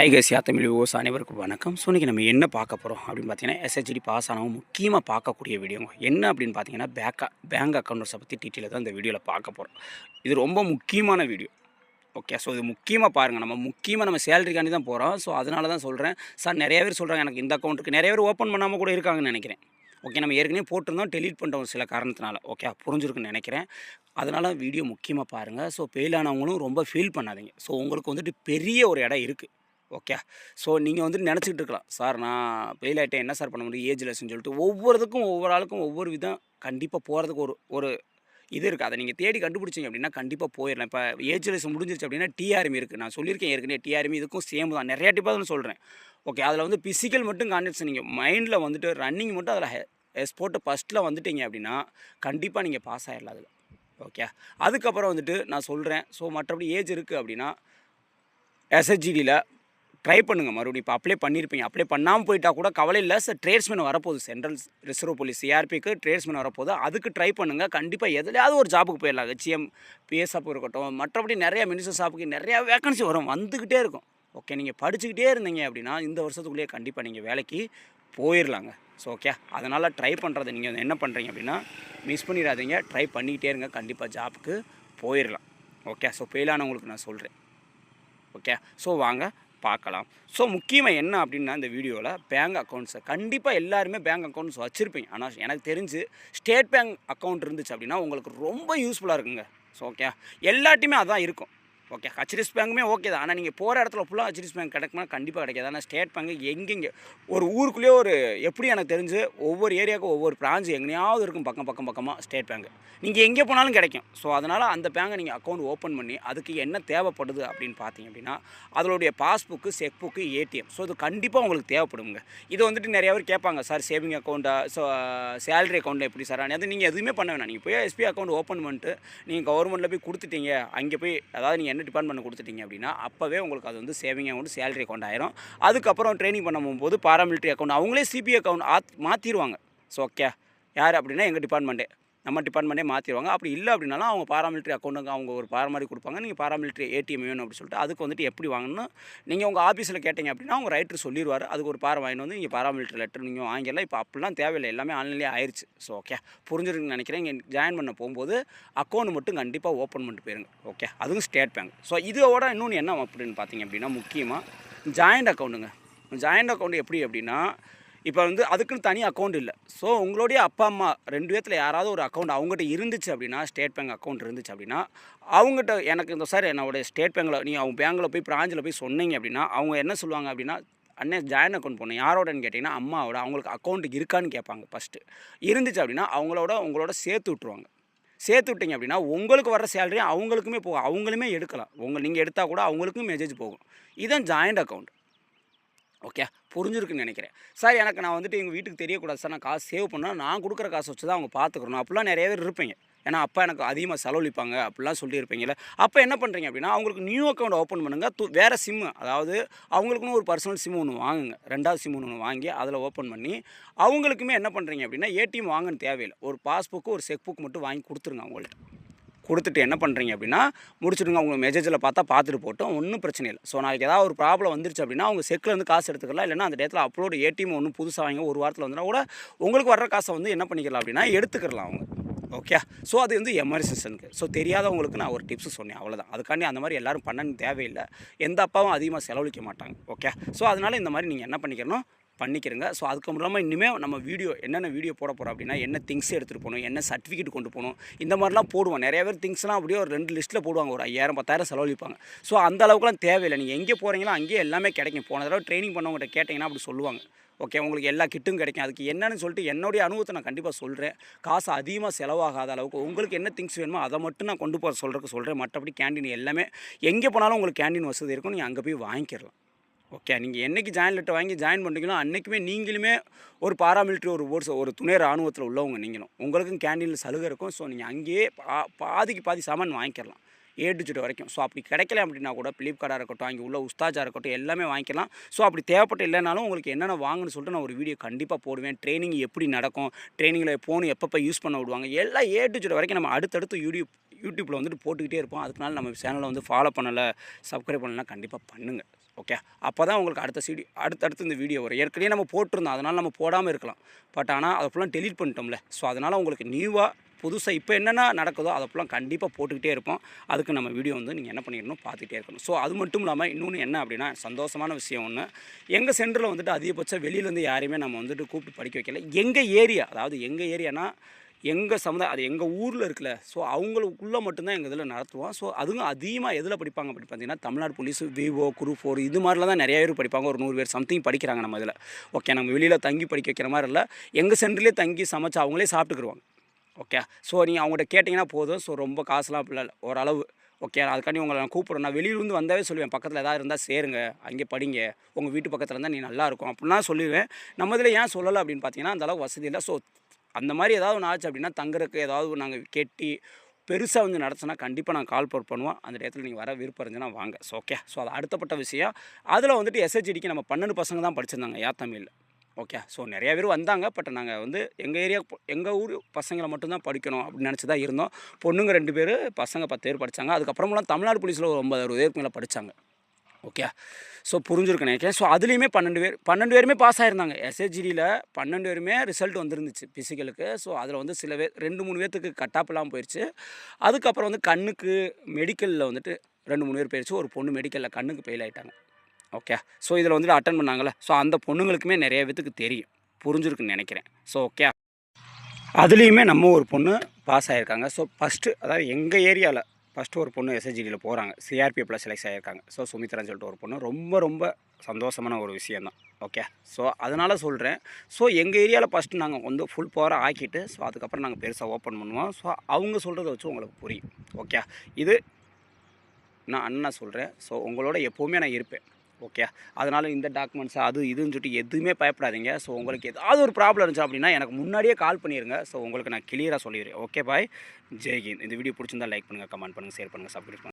Hi கஸ் தமிழ் விவோஸ் அனைவருக்கும் வணக்கம். ஸோ இன்றைக்கி நம்ம என்ன பார்க்க போகிறோம் அப்படின்னு பார்த்தீங்கன்னா எஸ்ஹெச்டி பாஸ் ஆனவங்க முக்கியமாக பார்க்கக்கூடிய வீடியோங்க என்ன அப்படின்னு பார்த்தீங்கன்னா பேக்கா பேங்க் அக்கௌண்ட்ஸை பற்றி டீட்டெயிலில் தான் இந்த வீடியோவில் பார்க்க போகிறோம் இது ரொம்ப முக்கியமான வீடியோ ஓகே ஸோ இது முக்கியமாக பாருங்கள் நம்ம முக்கியமாக நம்ம சேலரிக்காண்டி தான் போகிறோம் ஸோ அதனால தான் சொல்கிறேன் சார் நிறைய பேர் சொல்கிறாங்க எனக்கு இந்த அக்கௌண்ட்டுக்கு நிறைய பேர் ஓப்பன் பண்ணாமல் கூட இருக்காங்கன்னு நினைக்கிறேன். ஓகே நம்ம ஏற்கனவே போட்டிருந்தோம் டெலீட் பண்ணுறோம் சில காரணத்தினால. ஓகே புரிஞ்சிருக்குன்னு நினைக்கிறேன். அதனால் வீடியோ முக்கியமாக பாருங்கள் ஸோ ஃபெயில் ஆனவங்களும் ரொம்ப ஃபீல் பண்ணாதீங்க. ஸோ உங்களுக்கு வந்துட்டு பெரிய ஒரு இடம் இருக்குது ஓகே. ஸோ நீங்கள் வந்துட்டு நினச்சிக்கிட்டு இருக்கலாம். சார் நான் ஃபெயில் ஆகிட்டேன் என்ன சார் பண்ண முடியும்? ஏஜ் லெஸ்ன்னு சொல்லிட்டு. ஒவ்வொருத்துக்கும் ஒவ்வொரு ஆளுக்கும் ஒவ்வொரு விதம் கண்டிப்பாக போகிறதுக்கு ஒரு ஒரு இது இருக்குது அதை நீங்கள் தேடி கண்டுபிடிச்சிங்க அப்படின்னா கண்டிப்பாக போயிடலாம் இப்போ ஏஜ் லெஸ் முடிஞ்சிருச்சு அப்படின்னா டிஆர்மி இருக்குது நான் சொல்லியிருக்கேன் ஏற்கனவே டிஆர்மி இதுக்கும் சேம் தான். நிறையா டிப்பாக தான் சொல்கிறேன் ஓகே அதில் வந்து ஃபிசிக்கல் மட்டும் கான்டெக்ட்ஸ் நீங்கள் மைண்டில் வந்துட்டு ரன்னிங் மட்டும் அதில் எஸ் ஃபஸ்ட்டில் வந்துட்டீங்க அப்படின்னா கண்டிப்பாக நீங்கள் பாஸ் ஆகிடலாம் அதில். ஓகே. அதுக்கப்புறம் வந்துட்டு நான் சொல்கிறேன் ஸோ மற்றபடி ஏஜ் இருக்குது அப்படின்னா எஸ்ஹெச்ஜிடியில் ட்ரை பண்ணுங்கள் மறுபடியும் இப்போ அப்ளை பண்ணியிருப்பீங்க அப்ளை பண்ணாமல் போயிட்டால் கூட கவலை இல்லை. சார் ட்ரேட்ஸ்மேன் வரப்போகுது. சென்ட்ரல் ரிசர்வ் போலீஸ் சிஆர்பிக்கு ட்ரேட்ஸ்மேன் வரப்போகுது. அதுக்கு ட்ரை பண்ணுங்கள் கண்டிப்பாக எதுலையாவது ஒரு ஜாபுக்கு போயிடலாம். ஹெச்எம் பிஎஸ்எஃப் இருக்கட்டும். மற்றபடி நிறையா மினிஸ்டர் ஷாப்புக்கு நிறையா வேகன்சி வரும். வந்துக்கிட்டே இருக்கும். ஓகே நீங்கள் படிச்சுக்கிட்டே இருந்தீங்க அப்படின்னா இந்த வருஷத்துக்குள்ளேயே கண்டிப்பாக நீங்கள் வேலைக்கு போயிடலாங்க ஸோ ஓகே அதனால் ட்ரை பண்ணுறது நீங்கள் என்ன பண்ணுறீங்க அப்படின்னா மிஸ் பண்ணிடாதீங்க. ட்ரை பண்ணிக்கிட்டே இருங்க. கண்டிப்பாக ஜாப்புக்கு போயிடலாம் ஓகே ஸோ ஃபெயிலானவங்களுக்கு நான் சொல்கிறேன் ஓகே ஸோ வாங்க. பார்க்கலாம். ஸோ முக்கியமாக என்ன அப்படின்னா இந்த வீடியோவில் பேங்க் அக்கௌண்ட்ஸை கண்டிப்பாக எல்லாருமே பேங்க் அக்கௌண்ட்ஸ் வச்சுருப்பீங்க. ஆனால் எனக்கு தெரிஞ்சு ஸ்டேட் பேங்க் அக்கௌண்ட் இருந்துச்சு அப்படின்னா உங்களுக்கு ரொம்ப யூஸ்ஃபுல்லாக இருக்குங்க. ஸோ ஓகே எல்லாட்டையுமே அதான் இருக்கும். ஓகே ஹச்டிஎஸ் பேங்க்குமே ஓகே தான். ஆனால் நீங்கள் போகிற இடத்துல ஃபுல்லாக ஹச்டிஎஸ் பேங்க் கிடைக்குமா கண்டிப்பாக கிடைக்காது. ஆனால் ஸ்டேட் பேங்க் எங்கெங்கே ஒரு ஊருக்குள்ளேயே ஒரு எப்படி எனக்கு தெரிஞ்சு ஒவ்வொரு ஏரியாவுக்கும் ஒவ்வொரு பிரான்ச் எங்கேயாவது இருக்கும் பக்கம் பக்கம் பக்கமாக ஸ்டேட் பேங்க். நீங்கள் எங்கே போனாலும் கிடைக்கும். ஸோ அதனால் அந்த பேங்கை நீங்கள் அக்கௌண்ட் ஓப்பன் பண்ணி அதுக்கு என்ன தேவைப்படுது அப்படின்னு பார்த்தீங்க அப்படின்னா அதனுடைய passbook check book ATM so இது கண்டிப்பாக உங்களுக்கு தேவைப்படுங்க. இது வந்துட்டு நிறைய பேர் கேட்பாங்க சார் சேவிங் அக்கௌண்ட்டா ஸோ சேலரி அக்கௌண்ட் எப்படி சார்? அது நீங்கள் எதுவுமே பண்ண வேணாம். நீங்கள் போய் எஸ்பி அக்கௌண்ட் ஓப்பன் பண்ணிட்டு நீங்கள் கவர்மெண்ட்டில் போய் கொடுத்துட்டீங்க அங்கே போய் அதாவது நீங்கள் என்ன டிபார்ட்மெண்ட் கொடுத்துட்டீங்க அப்படின்னா அப்போவே உங்களுக்கு அது வந்து சேவிங் அக்கௌண்ட் சேலரி அக்கௌண்ட் ஆயிரும். அதுக்கப்புறம் ட்ரைனிங் பண்ண போகும்போது பாராமிலிட்ரி அக்கௌண்ட் அவங்களே சிபி அக்கௌண்ட் ஆத் மாற்றிடுவாங்க ஸோ ஓகே யார் அப்படின்னா எங்கள் டிபார்ட்மெண்ட்டே நம்ம டிபார்ட்மெண்ட்டே மாற்றிடுவாங்க அப்படி இல்லை அப்படின்னாலும் அவங்க பாராமிலிட்ரி அக்கௌண்ட்டுங்க அவங்க ஒரு பார மாதிரி கொடுப்பாங்க நீங்கள் பாராமிலிட்டரி ஏடிஎம் வேணும் அப்படின்னு சொல்லிட்டு அதுக்கு வந்துட்டு எப்படி வாங்கணும் நீங்கள் உங்கள் ஆஃபீஸில் கேட்டிங்க அப்படின்னா அவங்க ரைட்டர் சொல்லிடுவார் அதுக்கு ஒரு பாரம் வாங்கிட்டு வந்து நீங்கள் பாராமிலிட்ரி லெட்டர் நீங்கள் வாங்கிடலாம். இப்போ அப்படிலாம் தேவையில்லை. எல்லாமே ஆன்லைன்லேயே ஆயிடுச்சு ஸோ ஓகே புரிஞ்சிருக்குன்னு நினைக்கிறேன். இங்கே ஜாயின் பண்ண போகும்போது அக்கௌண்ட் மட்டும் கண்டிப்பாக ஓப்பன் பண்ணிட்டு போயிருங்க. ஓகே அதுவும் ஸ்டேட் பேங்க் ஸோ இதோட இன்னொன்று என்ன அப்படின்னு பார்த்தீங்க அப்படின்னா முக்கியமாக ஜாயிண்ட் அக்கௌண்ட்டுங்க ஜாயிண்ட் அக்கௌண்ட் எப்படி அப்படின்னா இப்போ வந்து அதுக்குன்னு தனி அக்கௌண்ட் இல்லை. ஸோ உங்களுடைய அப்பா அம்மா ரெண்டு பேர்த்தில் யாராவது ஒரு அக்கௌண்ட் அவங்ககிட்ட இருந்துச்சு அப்படின்னா ஸ்டேட் பேங்க் அக்கௌண்ட் இருந்துச்சு அப்படின்னா அவங்ககிட்ட எனக்கு இந்த சார் என்னோடய ஸ்டேட் பேங்கில் நீங்கள் அவங்க பேங்கில் போய் பிராஞ்சில் போய் சொன்னீங்க அப்படின்னா அவங்க என்ன சொல்லுவாங்க அப்படின்னா அண்ணே ஜாயின் அக்கௌண்ட் போடணும். யாரோடன்னு கேட்டிங்கன்னா அம்மாவோட. அவங்களுக்கு அக்கௌண்ட் இருக்கான்னு கேட்பாங்க ஃபஸ்ட்டு இருந்துச்சு அப்படின்னா அவங்களோட உங்களோட சேர்த்து விட்ருவாங்க சேர்த்து விட்டீங்க அப்படின்னா உங்களுக்கு வர சேலரி அவங்களுக்குமே போகும். அவங்களுமே எடுக்கலாம். உங்கள் நீங்கள் எடுத்தால் கூட அவங்களுக்கும் மெசேஜ் போகும். இதுதான் ஜாயிண்ட் அக்கௌண்ட் ஓகே? புரிஞ்சிருக்குன்னு நினைக்கிறேன். சார் எனக்கு நான் வந்துட்டு எங்கள் வீட்டுக்கு தெரியக்கூடாது சார். நான் காசு சேவ் பண்ணால் நான் கொடுக்குற காசை வச்சு தான் அவங்க பார்த்துக்கணும். அப்படிலாம் நிறைய பேர் இருப்பீங்க. ஏன்னா அப்பா எனக்கு அதிகமாக செலவழிப்பாங்க. அப்படிலாம் சொல்லியிருப்பீங்களே அப்போ என்ன பண்ணுறீங்க அப்படின்னா அவங்களுக்கு நியூ அக்கௌண்ட் ஓப்பன் பண்ணுங்கள் து வேறு சிம்மு அதாவது அவங்களுக்குன்னு ஒரு பர்சனல் சிம் ஒன்று வாங்குங்க. ரெண்டாவது சிம் ஒன்று வாங்கி அதில் ஓப்பன் பண்ணி அவங்களுக்குமே என்ன பண்ணுறீங்க அப்படின்னா ஏடிஎம் வாங்கன்னு தேவையில்லை. ஒரு பாஸ்புக்கு ஒரு செக் புக் மட்டும் வாங்கி கொடுத்துருங்க அவங்கள்ட்ட. கொடுத்துட்டு என்ன பண்ணுறீங்க அப்படின்னா முடிச்சுடுங்க அவங்க மெசேஜில் பார்த்தா பார்த்துட்டு போட்டோம் ஒன்றும் பிரச்சனை இல்லை. ஸோ நாளைக்கு ஏதாவது ஒரு ப்ராப்ளம் வந்துருச்சு அப்படின்னா அவங்க செக்கில் காசு எடுத்துக்கலாம் இல்லைன்னா அந்த டேத்தில் அப்லோடு ஏடிஎம் ஒன்று புதுசாக வாங்கி ஒரு வாரத்தில் வந்துனா கூட உங்களுக்கு வர்ற காசை வந்து என்ன பண்ணிக்கலாம் அப்படின்னா எடுத்துக்கலாம் அவங்க. ஓகே ஸோ அது வந்து எமர்ஜென்சிக்கு ஸோ தெரியாதவங்களுக்கு நான் ஒரு டிப்ஸ் சொன்னேன் அவ்வளோதான் அதுக்காண்டி அந்த மாதிரி எல்லோரும் பண்ணணும் தேவையில்லை. எந்த அப்பாவும் அதிகமாக செலவழிக்க மாட்டாங்க. ஓகே ஸோ அதனால் இந்த மாதிரி நீங்கள் என்ன பண்ணிக்கணும் பண்ணிக்கிறங்க. ஸோ அதுக்கு மூலமாக இனிமேல் நம்ம வீடியோ என்னென்ன வீடியோ போட போகிறோம் அப்படின்னா என்ன திங்ஸ் எடுத்துகிட்டு போகணும் என்ன சர்டிஃபிகேட் கொண்டு போகணும் இந்த மாதிரிலாம் போடுவோம். நிறைய பேர் திங்ஸ்லாம் அப்படியே ஒரு ரெண்டு லிஸ்ட்டில் போடுவாங்க. ஒரு ஐயாயிரம் பத்தாயிரம் செலவழிப்பாங்க. ஸோ அந்த அளவுக்குலாம் தேவையில்லை. நீங்கள் எங்கே போகிறீங்களோ அங்கேயே எல்லாமே கிடைக்கும். போன தடவை ட்ரைனிங் பண்ணவங்ககிட்ட கேட்டிங்கன்னா அப்படி சொல்லுவாங்க. ஓகே உங்களுக்கு எல்லா கிட்டும் கிடைக்கும். அதுக்கு என்னன்னு சொல்லிட்டு என்னுடைய அனுபவத்தை நான் கண்டிப்பாக சொல்கிறேன் காசு அதிகமாக செலவாகாத அளவுக்கு உங்களுக்கு என்ன திங்ஸ் வேணுமோ அதை மட்டும் நான் கொண்டு போகிற சொல்கிறதுக்கு சொல்கிறேன் மற்றபடி கேண்டீன் எல்லாமே எங்கே போனாலும் உங்களுக்கு கேண்டீன் வசதி இருக்கும். நீங்கள் அங்கே போய் வாங்கிக்கிறலாம் ஓகே நீங்கள் என்றைக்கு ஜாயின் லெட்டர் வாங்கி ஜாயின் பண்ணுறீங்களோ அன்றைக்குமே நீங்களுமே ஒரு பாராமிலிட்ரி ஒரு போர்ஸ் ஒரு துணை ராணுவத்தில் உள்ளவங்க நீங்களும். உங்களுக்கும் கேண்டீனில் சலுகை இருக்கும். ஸோ நீங்கள் அங்கேயே பா பாதிக்கு பாதி சாமான் வாங்கிக்கலாம். ஏ டிஜிட் வரைக்கும். ஸோ அப்படி கிடைக்கல அப்படின்னா கூட ஃப்ளிப்கார்ட்டாக இருக்கட்டும் அங்கே உள்ள உஸ்தாஜாக இருக்கட்டும் எல்லாமே வாங்கிக்கலாம். ஸோ அப்படி தேவைப்பட்ட இல்லைனாலும் உங்களுக்கு என்னென்ன வாங்கணும்னு சொல்லிட்டு நான் ஒரு வீடியோ கண்டிப்பாக போடுவேன். ட்ரைனிங் எப்படி நடக்கும்? ட்ரைனிங்கில் ஃபோன் எப்பப்போ யூஸ் பண்ண விடுவாங்க? எல்லாம் ஏ டிஜிட் வரைக்கும் நம்ம அடுத்தடுத்து யூடியூப் யூடியூப்பில் வந்துட்டு போட்டுக்கிட்டே இருப்போம். அதனால நம்ம சேனலை வந்து ஃபாலோ பண்ணலை சப்ஸ்கிரைப் பண்ணலாம் கண்டிப்பாக பண்ணுங்கள் ஓகே அப்போ தான் உங்களுக்கு அடுத்த சீடி அடுத்தடுத்து இந்த வீடியோ வரும். ஏற்கனவே நம்ம போட்டிருந்தோம். அதனால் நம்ம போடாமல் இருக்கலாம். பட் ஆனால் அதை ஃபுல்லாக டெலீட் பண்ணிட்டோம்ல. ஸோ அதனால் உங்களுக்கு நியூவாக புதுசாக இப்போ என்னென்ன நடக்குதோ அதை ஃபுல்லாக கண்டிப்பாக போட்டுக்கிட்டே இருப்போம். அதுக்கு நம்ம வீடியோ வந்து நீங்கள் என்ன பண்ணிடணும் பார்த்துட்டே இருக்கணும். ஸோ அது மட்டும் இல்லாமல் இன்னொன்று என்ன அப்படின்னா சந்தோஷமான விஷயம் ஒன்று எங்கள் சென்டரில் வந்துட்டு அதிகபட்சம் வெளியிலேருந்து யாரையுமே நம்ம வந்துட்டு கூப்பிட்டு படிக்க வைக்கல. எங்கள் ஏரியா அதாவது எங்கள் ஏரியானா எங்கள் சமுதாயம் அது எங்கள் ஊரில் இருக்குல்ல ஸோ அவங்களுக்குள்ளே மட்டும்தான் எங்கள் இதில் நடத்துவோம். ஸோ அதுவும் அதிகமாக எதில் படிப்பாங்க அப்படி பார்த்தீங்கன்னா தமிழ்நாடு போலீஸ் விவோ குரூப் ஃபோர் இது மாதிரிலாம் தான் நிறைய பேர் படிப்பாங்க. ஒரு நூறு பேர் சம்திங் படிக்கிறாங்க நம்ம இதில். ஓகே நம்ம வெளியில் தங்கி படிக்க வைக்கிற மாதிரி இல்லை. எங்கள் சென்டர்லேயே தங்கி சமைச்சு அவங்களே சாப்பிட்டுக்குருவாங்க. ஓகே ஸோ நீங்கள் அவங்கள்ட்ட கேட்டிங்கன்னா போதும். ஸோ ரொம்ப காசுலாம் இல்லை ஓரளவு. ஓகே அதுக்காண்டி உங்களை நான் கூப்பிட்றேன். நான் வெளியிலேருந்து வந்தாவே சொல்லுவேன் பக்கத்தில் ஏதாவது இருந்தால் சேருங்க. அங்கே படிங்க. உங்கள் வீட்டு பக்கத்தில் இருந்தால் நீ நல்லா இருக்கும். அப்படிலாம் சொல்லுவேன் நம்ம இதில் ஏன் சொல்லலை அப்படின்னு பார்த்தீங்கன்னா அந்தளவுக்கு வசதி இல்லை. ஸோ அந்த மாதிரி ஏதாவது ஒன்று ஆச்சு அப்படின்னா தங்குறதுக்கு ஏதாவது நாங்கள் கெட்டி பெருசாக வந்து நடத்தினா கண்டிப்பாக நான் கால் போட் பண்ணுவோம். அந்த இடத்துல நீங்கள் வர விருப்பம் இருந்துச்சுன்னா வாங்க. ஸோ ஓகே ஸோ அது அடுத்தப்பட்ட விஷயம். அதில் வந்துட்டு எஸ்ஹெச்டிக்கு நம்ம பன்னெண்டு பசங்க தான் படிச்சிருந்தாங்க யா தமிழ் ஓகே ஸோ நிறையா பேர் வந்தாங்க பட் நாங்கள் வந்து எங்கள் ஏரியா எங்கள் ஊர் பசங்களை மட்டும்தான் படிக்கணும் அப்படின்னு நினச்சி தான் இருந்தோம். பொண்ணுங்க ரெண்டு பேர் பசங்க பத்து பேர் படித்தாங்க அதுக்கப்புறமெல்லாம் தமிழ்நாடு போலீஸில் ஒரு ஒன்பது அறுபது பேருக்கு மேலே படித்தாங்க ஓகே ஸோ புரிஞ்சிருக்கு நினைக்கிறேன். ஸோ அதுலேயுமே பன்னெண்டு பேர் பன்னெண்டு பேருமே பாஸ் ஆயிருந்தாங்க. எஸ்ஹெச்டியில் பன்னெண்டு பேருமே ரிசல்ட் வந்துருந்துச்சு ஃபிசிக்கலுக்கு ஸோ அதில் வந்து சில பேர் ரெண்டு மூணு பேர்த்துக்கு கட்டாப்பெல்லாம் போயிடுச்சு அதுக்கப்புறம் வந்து கண்ணுக்கு மெடிக்கலில் வந்துட்டு ரெண்டு மூணு பேர் போயிடுச்சு ஒரு பொண்ணு மெடிக்கலில் கண்ணுக்கு ஃபெயில் ஆகிட்டாங்க ஓகே ஸோ இதில் வந்துட்டு அட்டன் பண்ணாங்கள்ல ஸோ அந்த பொண்ணுங்களுக்குமே நிறைய பேத்துக்கு தெரியும். புரிஞ்சிருக்குன்னு நினைக்கிறேன். ஸோ ஓகே அதுலேயுமே நம்ம ஒரு பொண்ணு பாஸ் ஆகியிருக்காங்க ஸோ ஃபஸ்ட்டு அதாவது எங்கள் ஏரியாவில் ஃபஸ்ட்டு ஒரு பொண்ணு எஸ்எஸ்ஜிடியில் போகிறாங்க சிஆர்பிஎஃப்பில் செலக்ட் ஆகியிருக்காங்க ஸோ சுமித்ரான்னு சொல்லிட்டு ஒரு பொண்ணு. ரொம்ப ரொம்ப சந்தோஷமான ஒரு விஷயந்தான் ஓகே ஸோ அதனால் சொல்கிறேன் ஸோ எங்கள் ஏரியாவில் ஃபஸ்ட்டு நாங்கள் வந்து ஃபுல் பவராக ஆக்கிட்டு ஸோ அதுக்கப்புறம் நாங்கள் பெருசாக ஓப்பன் பண்ணுவோம். ஸோ அவங்க சொல்கிறத வச்சு உங்களுக்கு புரியும். ஓகே இது நான் அண்ணா சொல்கிறேன் ஸோ உங்களோட எப்போவுமே நான் இருப்பேன். ஓகே அதனால் இந்த டாக்குமெண்ட்ஸ் அது இதுன்னு சொல்லிட்டு எதுவுமே பயப்படாதீங்க. ஸோ உங்களுக்கு ஏதாவது ஒரு ப்ராப்ளம் இருந்துச்சு அப்படின்னா எனக்கு முன்னாடியே கால் பண்ணிடுங்க ஸோ உங்களுக்கு நான் கிளியராக சொல்லிடுறேன். ஓகே பாய் ஜெய்ஹிந்த் இந்த வீடியோ பிடிச்சிருந்தா லைக் பண்ணுங்கள் கமெண்ட் பண்ணுங்கள் ஷேர் பண்ணுங்கள் சப்ஸ்கிரைப் பண்ணுங்கள்